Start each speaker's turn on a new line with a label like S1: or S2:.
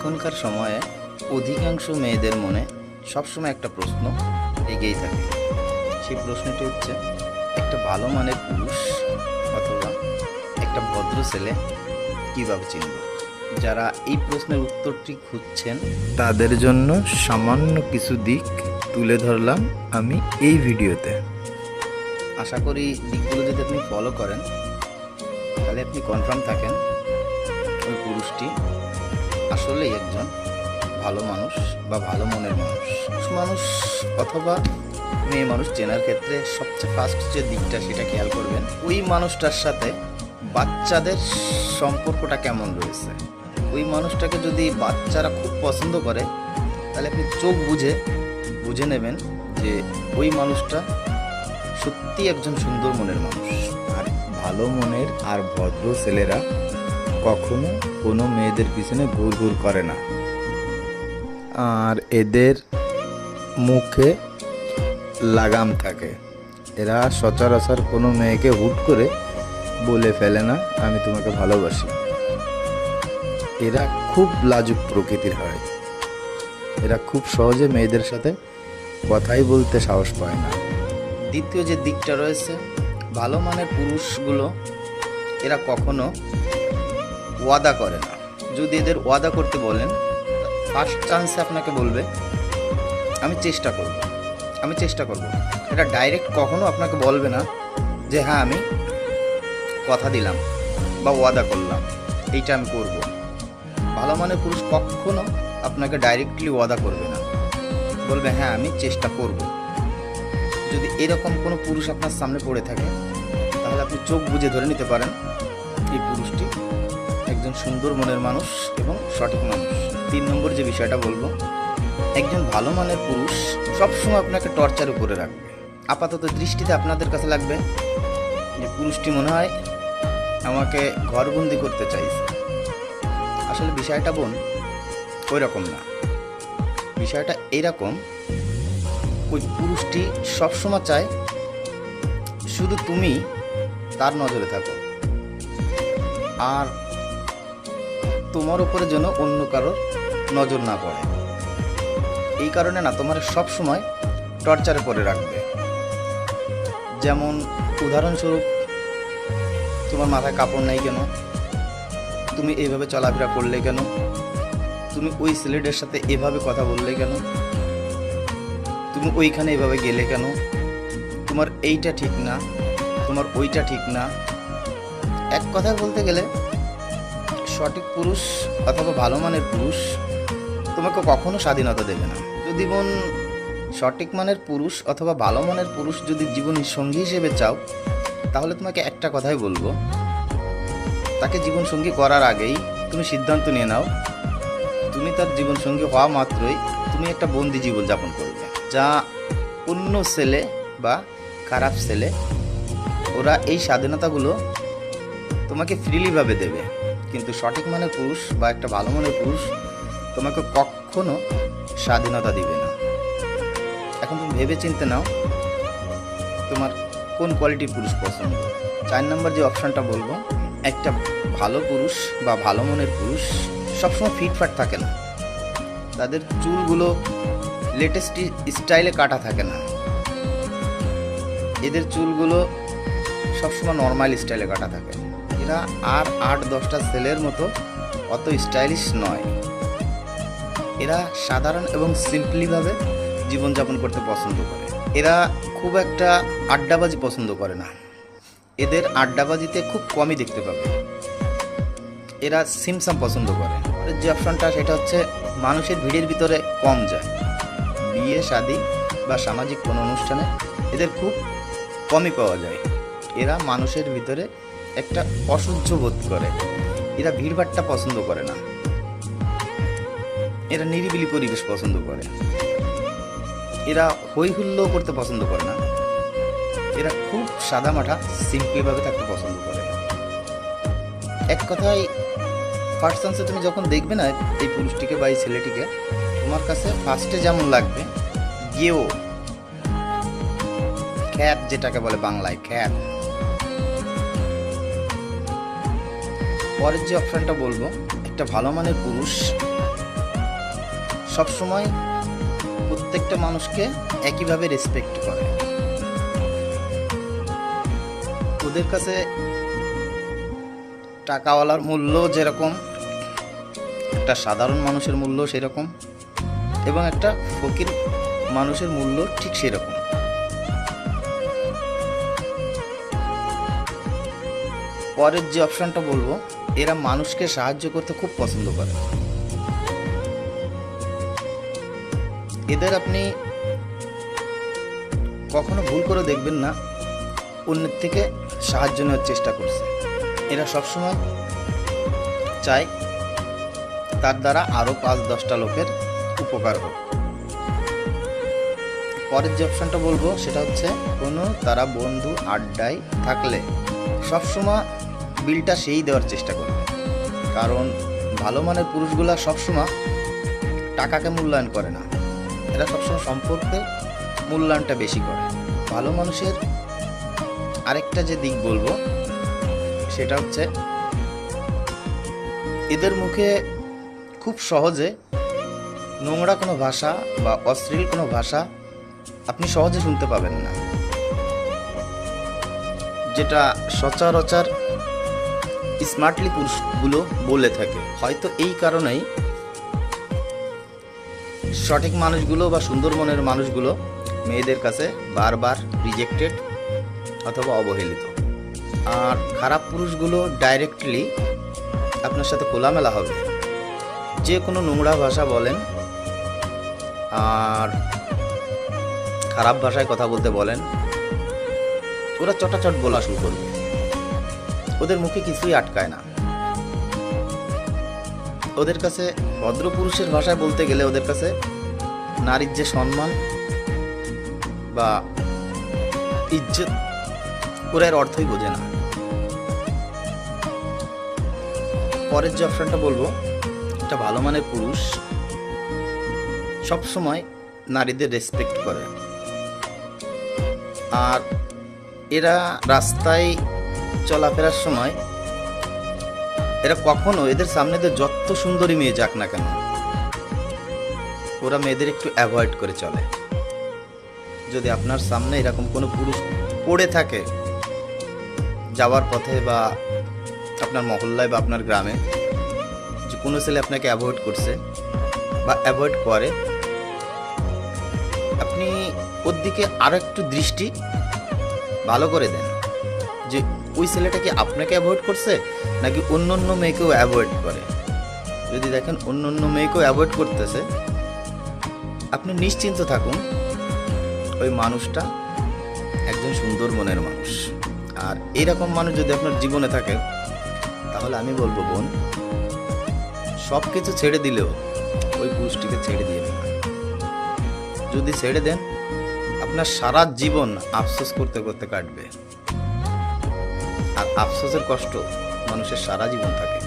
S1: এখনকার সময়ে অধিকাংশ মেয়েদের মনে সবসময় একটা প্রশ্ন এগিয়েই থাকে। সেই প্রশ্নটি হচ্ছে, একটা ভালো মানের পুরুষ অথবা একটা ভদ্র ছেলে কীভাবে চিনব? যারা এই প্রশ্নের উত্তরটি খুঁজছেন, তাদের জন্য সামান্য কিছু দিক তুলে ধরলাম আমি এই ভিডিওতে। আশা করি দিকগুলো যদি আপনি ফলো করেন, তাহলে আপনি কনফার্ম থাকেন ওই পুরুষটি আসলেই একজন ভালো মানুষ বা ভালো মনের মানুষ। মানুষ অথবা মেয়ে মানুষ চেনার ক্ষেত্রে সবচেয়ে ফার্স্ট যে দিকটা সেটা খেয়াল করবেন, ওই মানুষটার সাথে বাচ্চাদের সম্পর্কটা কেমন রয়েছে? ওই মানুষটাকে যদি বাচ্চারা খুব পছন্দ করে, তাহলে আপনি চোখ বুঝে বুঝে নেবেন যে ওই মানুষটা সত্যি একজন সুন্দর মনের মানুষ। আর ভালো মনের আর ভদ্র ছেলেরা কখনো কোনো মেয়েদের পিছনে ঘুর ঘুর করে না। আর এদের মুখে লাগাম থাকে। এরা সচরাচর কোনো মেয়েকে হুট করে বলে ফেলে না, আমি তোমাকে ভালোবাসি। এরা খুব লাজুক প্রকৃতির হয়। এরা খুব সহজে মেয়েদের সাথে কথাই বলতে সাহস পায় না। দ্বিতীয় যে দিকটা রয়েছে, ভালো মানের পুরুষগুলো, এরা কখনো ওয়াদা করে না। যদি এদের ওয়াদা করতে বলেন ফার্স্ট চান্সে আপনাকে বলবে, আমি চেষ্টা করব, আমি চেষ্টা করব। এটা ডাইরেক্ট কখনো আপনাকে বলবে না যে হ্যাঁ আমি কথা দিলাম বা ওয়াদা করলাম, এইটা আমি করব। ভালো মানের পুরুষ কখনো আপনাকে ডাইরেক্টলি ওয়াদা করবে না। বলবে হ্যাঁ আমি চেষ্টা করব। যদি এরকম কোনো পুরুষ আপনার সামনে পড়ে থাকে, তাহলে আপনি চোখ বুজে ধরে নিতে পারেন এই পুরুষটি। একজন সুন্দর মনের মানুষ এবং সঠিক মানুষ। তিন নম্বর যে বিষয়টা বলব, একজন ভালো মানের পুরুষ সবসময় আপনাকে টর্চার উপরে রাখবে। আপাতত দৃষ্টিতে আপনাদের কাছে লাগবে যে পুরুষটি মনে হয় আমাকে ঘরবন্দি করতে চাইছে। আসলে বিষয়টা বোন ওই রকম না। বিষয়টা এরকম ওই পুরুষটি সবসময় চায় শুধু তুমি তার নজরে থাকো। আর তোমার উপরে যেন অন্য কারোর নজর না পড়ে। এই কারণে না, তোমার সব সময় টর্চারে পড়ে রাখবে। যেমন উদাহরণস্বরূপ, তোমার মাথায় কাপড় নেই কেন? তুমি এইভাবে চলাফেরা করলে কেন? তুমি ওই ছেলেটার সাথে এভাবে কথা বললে কেন? তুমি ওইখানে এভাবে গেলে কেন? তোমার এইটা ঠিক না, তোমার ওইটা ঠিক না। এক কথায় বলতে গেলে সঠিক পুরুষ অথবা ভালো মানের পুরুষ তোমাকে কখনো স্বাধীনতা দেবে না। যদি বোন সঠিক মানের পুরুষ অথবা ভালো মানের পুরুষ যদি জীবনের সঙ্গী হিসেবে চাও, তাহলে তোমাকে একটা কথাই বলব। তাকে জীবন সঙ্গী করার আগেই তুমি সিদ্ধান্ত নিয়ে নাও, তুমি তার জীবন সঙ্গী হওয়া মাত্রই তুমি একটা বন্দি জীবন যাপন করবে। যা অন্য ছেলে বা খারাপ ছেলে, ওরা এই স্বাধীনতাগুলো তোমাকে ফ্রিলিভাবে দেবে। কিন্তু সঠিক মানের পুরুষ বা একটা ভালো মানের পুরুষ তোমাকে কখনো স্বাধীনতা দিবে না। এখন তুমি ভেবে চিনতে নাও, তোমার কোন কোয়ালিটির পুরুষ পছন্দ? চার নম্বর যে অপশানটা বলব, একটা ভালো পুরুষ বা ভালো মনের পুরুষ সবসময় ফিটফাট থাকে না। তাদের চুলগুলো লেটেস্ট স্টাইলে কাটা থাকে না। এদের চুলগুলো সবসময় নর্মাল স্টাইলে কাটা থাকে। এরা আর আট দশটা ছেলের মতো অত স্টাইলিশ নয়। এরা সাধারণ এবং সিম্পলিভাবে জীবনযাপন করতে পছন্দ করে। এরা খুব একটা আড্ডাবাজি পছন্দ করে না। এদের আড্ডাবাজিতে খুব কমই দেখতে পাবে। এরা সিমসাম পছন্দ করে। যে অপশনটা, সেটা হচ্ছে মানুষের ভিড়ের ভিতরে কম যায়। বিয়ে, শাদি বা সামাজিক কোনো অনুষ্ঠানে এদের খুব কমই পাওয়া যায়। এরা মানুষের ভিতরে একটা অসহ্য বোধ করে। এরা ভিড়ভাট্টা পছন্দ করে না। এরা নিরিবিলি পরিবেশ পছন্দ করে। এরা হই হুল্লো করতে পছন্দ করে না। এরা খুব সাদা মাঠা সিম্পলিভাবে থাকতে পছন্দ করে। এক কথায় ফার্স্ট চান্সে তুমি যখন দেখবে না এই পুরুষটিকে বা এই ছেলেটিকে, তোমার কাছে ফার্স্টে যেমন লাগবে গেও খ্যাত যেটাকে বলে বাংলায়, খ্যাত। পরের যে অপশানটা বলব, একটা ভালো মানের পুরুষ, সবসময় প্রত্যেকটা মানুষকে একইভাবে রেসপেক্ট করে। ওদের কাছে টাকাওয়ালার মূল্য যেরকম, একটা সাধারণ মানুষের মূল্য সেরকম, এবং একটা ফকির মানুষের মূল্য ঠিক সেরকম। পরের যে অপশানটা বলব এরা মানুষকে সাহায্য করতে খুব পছন্দ করে। এদের আপনি কখনো ভুল করে দেখবেন না, অন্যের থেকে সাহায্য নেওয়ার চেষ্টা করছে। এরা সবসময় চায় তার দ্বারা আরও পাঁচ দশটা লোকের উপকার হোক। পরের যে অপশনটা বলব, সেটা হচ্ছে কোনো তারা বন্ধু আড্ডায় থাকলে সবসময় বিলটা সেই দেওয়ার চেষ্টা করবে। কারণ ভালো মানের পুরুষগুলা সবসময় টাকাকে মূল্যায়ন করে না। এরা সবসময় সম্পর্কে মূল্যায়নটা বেশি করে। ভালো মানুষের আরেকটা যে দিক বলব, সেটা হচ্ছে এদের মুখে খুব সহজে নোংরা কোনো ভাষা বা অশ্লীল কোনো ভাষা আপনি সহজে শুনতে পাবেন না। যেটা সচরাচর স্মার্টলি পুরুষগুলো বলে থাকে। হয়তো এই কারণেই সঠিক মানুষগুলো বা সুন্দর মনের মানুষগুলো মেয়েদের কাছে বারবার রিজেক্টেড অথবা অবহেলিত। আর খারাপ পুরুষগুলো ডাইরেক্টলি আপনার সাথে খোলামেলা হবে। যে কোনো নোংরা ভাষা বলেন আর খারাপ ভাষায় কথা বলতে বলেন, ওরা চটাচট বলা শুরু করবে। ওদের মুখে কিছুই আটকায় না। ওদের কাছে ভদ্র পুরুষের ভাষায় বলতে গেলে ওদের কাছে নারীর যে সম্মান বা ইজ্জত, ওরা এর অর্থই বোঝে না। পরের যে অপশনটা বলব, একটা ভালো মানের পুরুষ সবসময় নারীদের রেসপেক্ট করে। আর এরা রাস্তায় চলাফেরার সময় এরা কখনো এদের সামনে দিয়ে যত সুন্দরী মেয়ে যাক না কেন, ওরা মেয়েদের একটু অ্যাভয়েড করে চলে। যদি আপনার সামনে এরকম কোনো পুরুষ পড়ে থাকে যাওয়ার পথে বা আপনার মহল্লায় বা আপনার গ্রামে, যে কোনো ছেলে আপনাকে অ্যাভয়েড করছে বা অ্যাভয়েড করে, আপনি ওর দিকে আরও একটু দৃষ্টি ভালো করে দেন যে ওই ছেলেটা কি আপনাকে অ্যাভয়েড করছে? নাকি অন্য অন্য মেয়েকেও অ্যাভয়েড করে? যদি দেখেন অন্য অন্য মেয়েকেও অ্যাভয়েড করতেছে, আপনি নিশ্চিন্ত থাকুন, ওই মানুষটা একজন সুন্দর মনের মানুষ। আর এইরকম মানুষ যদি আপনার জীবনে থাকে, তাহলে আমি বলব, বোন সব কিছু ছেড়ে দিলেও ওই পুরুষটিকে ছেড়ে দিয়ে না। যদি ছেড়ে দেন, আপনার সারা জীবন আফসোস করতে করতে কাটবে। আর আফসোসের কষ্ট মানুষের সারা জীবন থাকে।